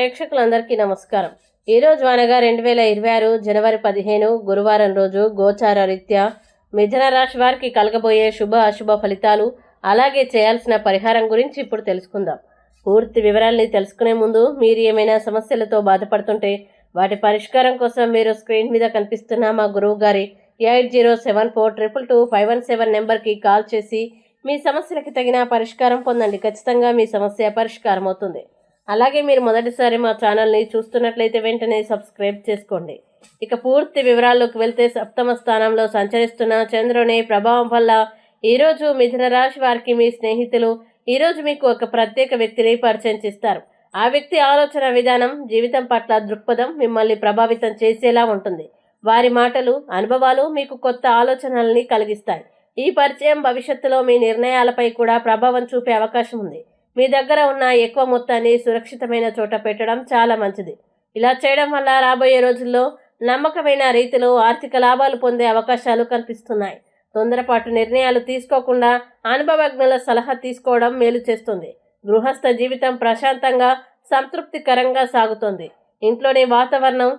ప్రేక్షకులందరికీ నమస్కారం. ఈ రోజు అనగా రెండు వేల ఇరవై ఆరు జనవరి పదిహేను గురువారం రోజు గోచార రీత్యా మిథున రాశి వారికి కలగబోయే శుభ అశుభ ఫలితాలు అలాగే చేయాల్సిన పరిహారం గురించి ఇప్పుడు తెలుసుకుందాం. పూర్తి వివరాల్ని తెలుసుకునే ముందు మీరు ఏమైనా సమస్యలతో బాధపడుతుంటే వాటి పరిష్కారం కోసం మీరు స్క్రీన్ మీద కనిపిస్తున్న మా గురువు గారి eight zero seven four triple two five one seven నెంబర్కి కాల్ చేసి మీ సమస్యలకు తగిన పరిష్కారం పొందండి. ఖచ్చితంగా మీ సమస్య పరిష్కారం అవుతుంది అలాగే మీరు మొదటిసారి మా ఛానల్ని చూస్తున్నట్లయితే వెంటనే సబ్స్క్రైబ్ చేసుకోండి. ఇక పూర్తి వివరాల్లోకి వెళ్తే సప్తమ స్థానంలో సంచరిస్తున్న చంద్రుని ప్రభావం వల్ల ఈరోజు మిథున రాశి వారికి మీ స్నేహితులు ఈరోజు మీకు ఒక ప్రత్యేక వ్యక్తిని పరిచయం చేస్తారు. ఆ వ్యక్తి ఆలోచన విధానం జీవితం పట్ల దృక్పథం మిమ్మల్ని ప్రభావితం చేసేలా ఉంటుంది. వారి మాటలు అనుభవాలు మీకు కొత్త ఆలోచనల్ని కలిగిస్తాయి. ఈ పరిచయం భవిష్యత్తులో మీ నిర్ణయాలపై కూడా ప్రభావం చూపే అవకాశం ఉంది. మీ దగ్గర ఉన్న ఎక్కువ మొత్తాన్ని సురక్షితమైన చోట పెట్టడం చాలా మంచిది. ఇలా చేయడం వల్ల రాబోయే రోజుల్లో నమ్మకమైన రీతిలో ఆర్థిక లాభాలు పొందే అవకాశాలు కనిపిస్తున్నాయి. తొందరపాటు నిర్ణయాలు తీసుకోకుండా అనుభవజ్ఞుల సలహా తీసుకోవడం మేలు చేస్తుంది. గృహస్థ జీవితం ప్రశాంతంగా సంతృప్తికరంగా సాగుతుంది. ఇంట్లోని వాతావరణం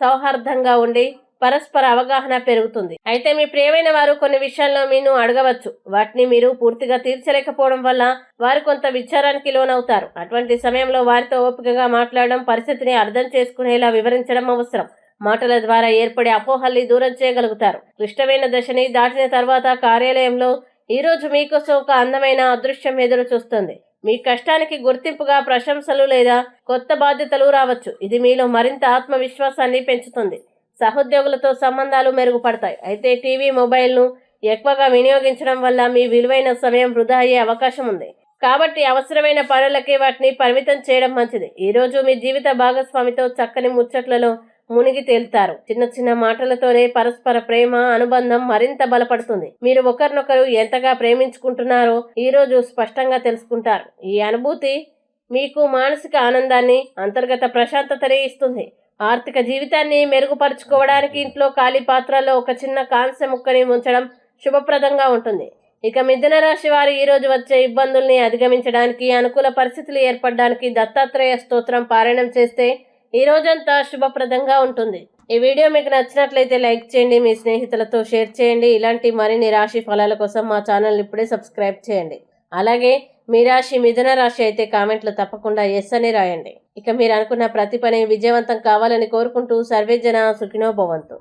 సౌహార్దంగా ఉండి పరస్పర అవగాహన పెరుగుతుంది. అయితే మీ ప్రియమైన వారు కొన్ని విషయాల్లో మీను అడగవచ్చు. వాటిని మీరు పూర్తిగా తీర్చలేకపోవడం వల్ల వారు కొంత విచారానికి లోనవుతారు. అటువంటి సమయంలో వారితో ఓపికగా మాట్లాడడం పరిస్థితిని అర్థం చేసుకునేలా వివరించడం అవసరం. మాటల ద్వారా ఏర్పడే అపోహల్ని దూరం చేయగలుగుతారు. క్లిష్టమైన దశని దాటిన తర్వాత కార్యాలయంలో ఈ రోజు మీకోసం ఒక అందమైన అదృశ్యం ఎదురు చూస్తుంది. మీ కష్టానికి గుర్తింపుగా ప్రశంసలు లేదా కొత్త బాధ్యతలు రావచ్చు. ఇది మీలో మరింత ఆత్మవిశ్వాసాన్ని పెంచుతుంది. సహోద్యోగులతో సంబంధాలు మెరుగుపడతాయి. అయితే టీవీ మొబైల్ను ఎక్కువగా వినియోగించడం వల్ల మీ విలువైన సమయం వృధా అయ్యే అవకాశం ఉంది. కాబట్టి అవసరమైన పనులకే వాటిని పరిమితం చేయడం మంచిది. ఈ రోజు మీ జీవిత భాగస్వామితో చక్కని ముచ్చట్లలో మునిగి తేలుతారు. చిన్న చిన్న మాటలతోనే పరస్పర ప్రేమ అనుబంధం మరింత బలపడుతుంది. మీరు ఒకరినొకరు ఎంతగా ప్రేమించుకుంటున్నారో ఈ రోజు స్పష్టంగా తెలుసుకుంటారు. ఈ అనుభూతి మీకు మానసిక ఆనందాన్ని అంతర్గత ప్రశాంతతని ఇస్తుంది. ఆర్థిక జీవితాన్ని మెరుగుపరుచుకోవడానికి ఇంట్లో ఖాళీ పాత్రలో ఒక చిన్న కాంస్య ముక్కని ఉంచడం శుభప్రదంగా ఉంటుంది. ఇక మిథున రాశి వారు ఈరోజు వచ్చే ఇబ్బందుల్ని అధిగమించడానికి అనుకూల పరిస్థితులు ఏర్పడడానికి దత్తాత్రేయ స్తోత్రం పారాయణం చేస్తే ఈ రోజంతా శుభప్రదంగా ఉంటుంది. ఈ వీడియో మీకు నచ్చినట్లయితే లైక్ చేయండి మీ స్నేహితులతో షేర్ చేయండి. ఇలాంటి మరిన్ని రాశి ఫలాల కోసం మా ఛానల్ ఇప్పుడే సబ్స్క్రైబ్ చేయండి. అలాగే మీ రాశి మిథున రాశి అయితే కామెంట్లు తప్పకుండా ఎస్ అని రాయండి. ఇక మీరు అనుకున్న ప్రతి పని విజయవంతం కావాలని కోరుకుంటూ సర్వేజన సుఖినో భవంతు.